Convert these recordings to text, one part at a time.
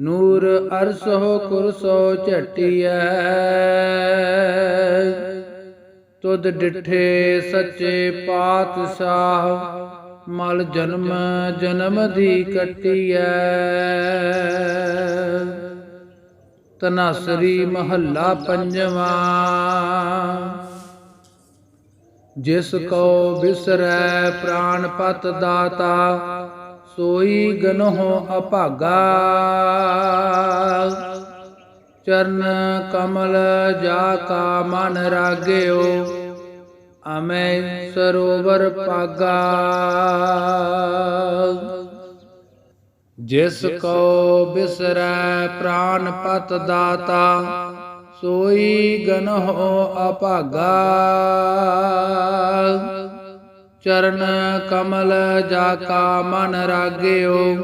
ਨੂਰ ਅਰਸੋ ਕੁਰਸੋ ਝਟਿਐ। ਤੁਧ ਡਿਠੇ ਸੱਚੇ ਪਾਤਸ਼ਾਹ, ਮਲ ਜਨਮ ਜਨਮ ਦੀ ਕਟਿਐ। ਤਨਾਸਰੀ ਮਹੱਲਾ ਪੰਜਵਾਂ। ਜਿਸ ਕੋ ਬਿਸਰੈ ਪ੍ਰਾਨ ਪਤ ਦਾਤਾ ਸੋਈ ਗਨਹੁ ਅਭਾਗਾ। ਚਰਨ ਕਮਲ ਜਾ ਕਾ ਮਨ ਰਾਗਿਓ, ਅਮੈ ਸਰੋਵਰ ਪਾਗਾ ਜਿਸ ਕੋ ਬਿਸਰੈ ਪ੍ਰਾਨ ਪਤ ਦਾਤਾ, ਸੋਈ ਗਨਹੁ ਅਭਾਗਾ। ਚਰਨ ਕਮਲ ਜਾ ਕਾ ਮਨ ਰਾਗਿਓ,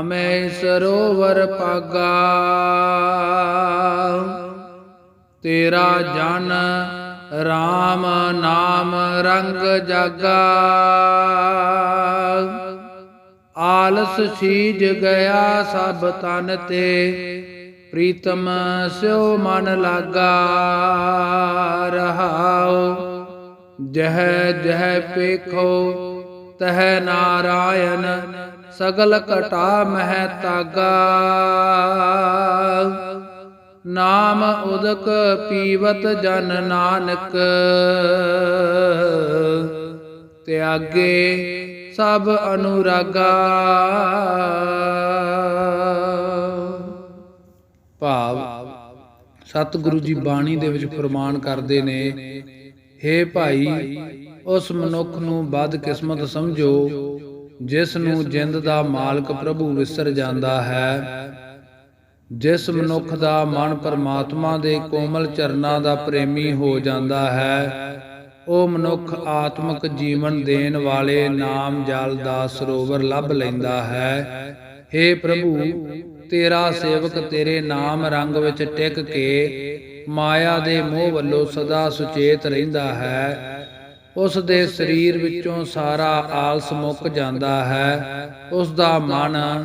ਅਮੈ ਸਰੋਵਰ ਪਾਗਾ। ਤੇਰਾ ਜਨ RAM ਨਾਮ ਰੰਗ ਜਾਗਾ। ਆਲਸ ਛੀਜ ਗਿਆ ਸਭ ਤਨ ਤੇ, ਪ੍ਰੀਤਮ ਸਿਓ ਮਨ ਲਾਗਾ। ਰਹਾਉ ਜਹ ਜਹ ਪੇਖੋ, ਤਹ ਨਾਰਾਇਣ, ਸਗਲ ਘਟਾ ਮਹਿ ਤਾਗਾ। ਨਾਮ ਉਦਕ ਪੀਵਤ ਜਨ ਨਾਨਕ। ਤਿਆਗੇ ਸਭ ਅਨੁਰਾਗਾ। ਭਾਵ, ਸਤਿਗੁਰੂ ਜੀ ਬਾਣੀ ਦੇ ਵਿੱਚ ਫਰਮਾਨ ਕਰਦੇ ਨੇ ਹੇ ਭਾਈ, ਉਸ ਮਨੁੱਖ ਨੂੰ ਬਦ ਕਿਸਮਤ ਸਮਝੋ, ਜਿਸ ਨੂੰ ਜਿੰਦ ਦਾ ਮਾਲਕ ਪ੍ਰਭੂ ਵਿਸਰ ਜਾਂਦਾ ਹੈ। ਜਿਸ ਮਨੁੱਖ ਦਾ ਮਨ ਪਰਮਾਤਮਾ ਦੇ ਕੋਮਲ ਚਰਨਾਂ ਦਾ ਪ੍ਰੇਮੀ ਹੋ ਜਾਂਦਾ ਹੈ, ਉਹ ਮਨੁੱਖ ਆਤਮਿਕ ਜੀਵਨ ਦੇਣ ਵਾਲੇ ਨਾਮ ਜਲ ਦਾ ਸਰੋਵਰ ਲੱਭ ਲੈਂਦਾ ਹੈ। हे ਪ੍ਰਭੂ, ਤੇਰਾ ਸੇਵਕ ਤੇਰੇ ਨਾਮ ਰੰਗ ਵਿੱਚ ਟਿਕ ਕੇ ਮਾਇਆ ਦੇ ਮੋਹ ਵੱਲੋਂ ਸਦਾ ਸੁਚੇਤ ਰਹਿੰਦਾ ਹੈ। ਉਸ ਦੇ ਸਰੀਰ ਵਿੱਚੋਂ ਸਾਰਾ ਆਲਸ ਮੁੱਕ ਜਾਂਦਾ ਹੈ। ਉਸ ਦਾ ਮਨ,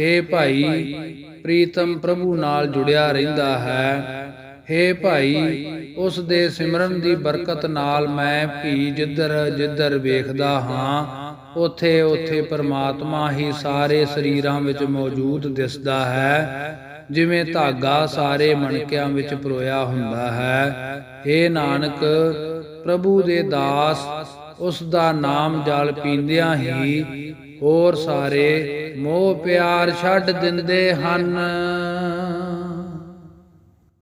ਹੇ ਭਾਈ, ਪ੍ਰੀਤਮ ਪ੍ਰਭੂ ਨਾਲ ਜੁੜਿਆ ਰਹਿੰਦਾ ਹੈ। ਹੇ ਭਾਈ, ਉਸ ਦੇ ਸਿਮਰਨ ਦੀ ਬਰਕਤ ਨਾਲ ਮੈਂ ਭੀ ਜਿੱਧਰ ਜਿੱਧਰ ਵੇਖਦਾ ਹਾਂ, ਉਥੇ ਉਥੇ ਪਰਮਾਤਮਾ ਹੀ ਸਾਰੇ ਸਰੀਰਾਂ ਵਿੱਚ ਮੌਜੂਦ ਦਿਸਦਾ ਹੈ। ਜਿਵੇਂ ਧਾਗਾ ਸਾਰੇ ਮਣਕਿਆਂ ਵਿੱਚ ਪਰੋਇਆ ਹੁੰਦਾ ਹੈ। ਏ ਨਾਨਕ, ਪ੍ਰਭੂ ਦੇ ਦਾਸ, ਉਸ ਦਾ ਨਾਮ ਜਲ ਪੀਂਦਿਆਂ ਹੀ ਹੋਰ ਸਾਰੇ ਮੋਹ ਪਿਆਰ ਛੱਡ ਦਿੰਦੇ ਹਨ।